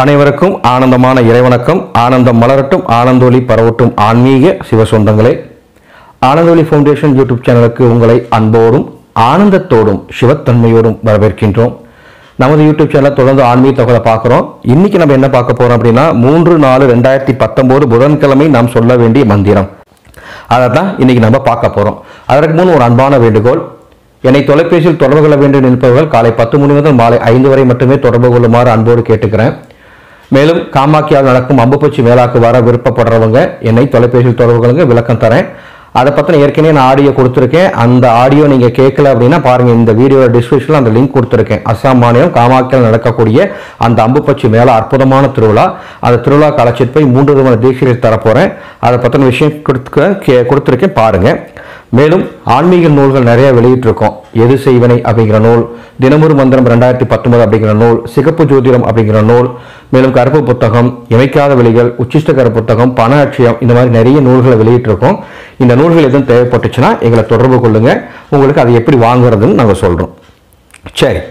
அனைவருக்கும் ஆனந்தமான இறைவணக்கம். ஆனந்தம் மலரட்டும் ஆனந்தோலி பரவட்டும். ஆன்மீக சிவ சொந்தங்களே ஆனந்தோலி ஃபவுண்டேஷன் யூடியூப் சேனலுக்கு உங்களை அன்போடும் ஆனந்தத்தோடும் சிவத்தன்மையோடும் வரவேற்கின்றோம். நமது யூடியூப் சேனலில் தொடர்ந்து ஆன்மீக தகவலை பார்க்குறோம். இன்னைக்கு நம்ம என்ன பார்க்க போகிறோம் அப்படின்னா மூன்று நாலு ரெண்டாயிரத்தி பத்தொம்போது புதன்கிழமை நாம் சொல்ல வேண்டிய மந்திரம். அதை தான் இன்னைக்கு நம்ம பார்க்க போகிறோம் அதற்கு முன் ஒரு அன்பான வேண்டுகோள். என்னை தொலைபேசியில் தொடர்பு கொள்ள வேண்டும் நிற்பவர்கள் காலை பத்து மணி முதல் மாலை ஐந்து வரை மட்டுமே தொடர்பு கொள்ளுமாறு அன்போடு கேட்டுக்கிறேன். மேலும் காமாக்கியால் நடக்கும் அம்புப்பூச்சி மேலாக்கு வர விருப்பப்படுறவங்க என்னை தொலைபேசியில் தொடர்பு கொள்ளுங்க விளக்கம் தரேன். அதை பற்றின ஏற்கனவே நான் ஆடியோ கொடுத்துருக்கேன். அந்த ஆடியோ நீங்கள் கேட்கல அப்படின்னா பாருங்கள் இந்த வீடியோ டிஸ்கிரிப்ஷனில் அந்த லிங்க் கொடுத்துருக்கேன். அஸ்ஸாம் மாநிலம் காமாக்கியால் நடக்கக்கூடிய அந்த அம்புப்பச்சி மேலே அற்புதமான திருவிழா. அந்த திருவிழா அழைச்சிட்டு போய் மூன்று விதமான தீட்சைகள் தரப்போகிறேன் அதை பற்றின விஷயம் கொடுத்து கே கொடுத்துருக்கேன். பாருங்கள் மேலும் ஆன்மீக நூல்கள் நிறைய வெளியிட்டிருக்கோம். எது செய்வனை அப்படிங்கிற நூல் தினமொரு மந்திரம் ரெண்டாயிரத்தி பத்தொன்பது அப்படிங்கிற நூல் சிகப்பு ஜோதிடம் அப்படிங்கிற நூல் மேலும் கருப்பு புத்தகம் இமைக்காத வெளிகள் உச்சிஷ்டகர புத்தகம் பண அட்சியம் இந்த மாதிரி நிறைய நூல்களை வெளியிட்டிருக்கோம். இந்த நூல்கள் எதுவும் தேவைப்பட்டுச்சுன்னா எங்களை தொடர்பு கொள்ளுங்க. உங்களுக்கு அதை எப்படி வாங்குறதுன்னு நாங்கள் சொல்கிறோம் சரி.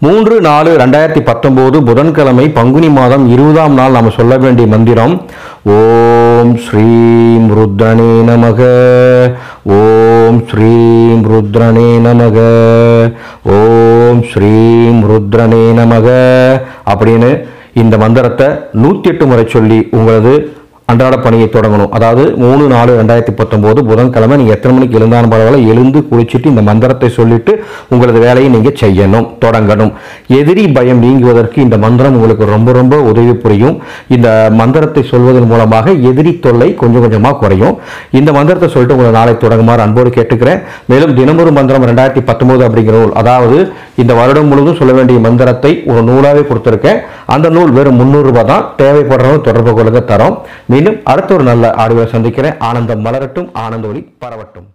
மூன்று நாலு ரெண்டாயிரத்தி பத்தொம்போது புதன்கிழமை பங்குனி மாதம் இருபதாம் நாள் நாம் சொல்ல வேண்டிய மந்திரம். ஓம் ஸ்ரீம் ருத்ரனே நமக. ஓம் ஸ்ரீம் ருத்ரனே நமக. ஓம் ஸ்ரீம் ருத்ரனே நமக. அப்படின்னு இந்த மந்திரத்தை நூற்றி எட்டு முறை சொல்லி உங்களது அன்றாட பணியை தொடங்கணும். அதாவது மூணு நாலு ரெண்டாயிரத்தி பத்தொம்போது புதன்கிழமை நீங்கள் எத்தனை மணிக்கு எழுந்தாலும் பரவாயில்ல எழுந்து குளிச்சுட்டு இந்த மந்திரத்தை சொல்லிட்டு உங்களது வேலையை நீங்கள் செய்யணும் தொடங்கணும். எதிரி பயம் நீங்குவதற்கு இந்த மந்திரம் உங்களுக்கு ரொம்ப ரொம்ப உதவி புரியும். இந்த மந்திரத்தை சொல்வதன் மூலமாக எதிரி தொல்லை கொஞ்சம் கொஞ்சமாக குறையும். இந்த மந்திரத்தை சொல்லிட்டு உங்களை நாளை தொடங்குமாறு அன்போடு கேட்டுக்கிறேன். மேலும் தினமொரு மந்திரம் ரெண்டாயிரத்தி பத்தொம்போது அப்படிங்கிற அதாவது இந்த வருடம் முழுவதும் சொல்ல வேண்டிய மந்திரத்தை ஒரு நூலாகவே கொடுத்துருக்கேன். அந்த நூல் வெறும் முந்நூறுரூபா தான். தேவைப்படுறவங்க தொடர்பு கொள்ளுங்க தரோம். மீண்டும் அடுத்த ஒரு நல்ல ஆடியோ சந்திக்கிறேன். ஆனந்தம் மலரட்டும் ஆனந்த ஒளி பரவட்டும்.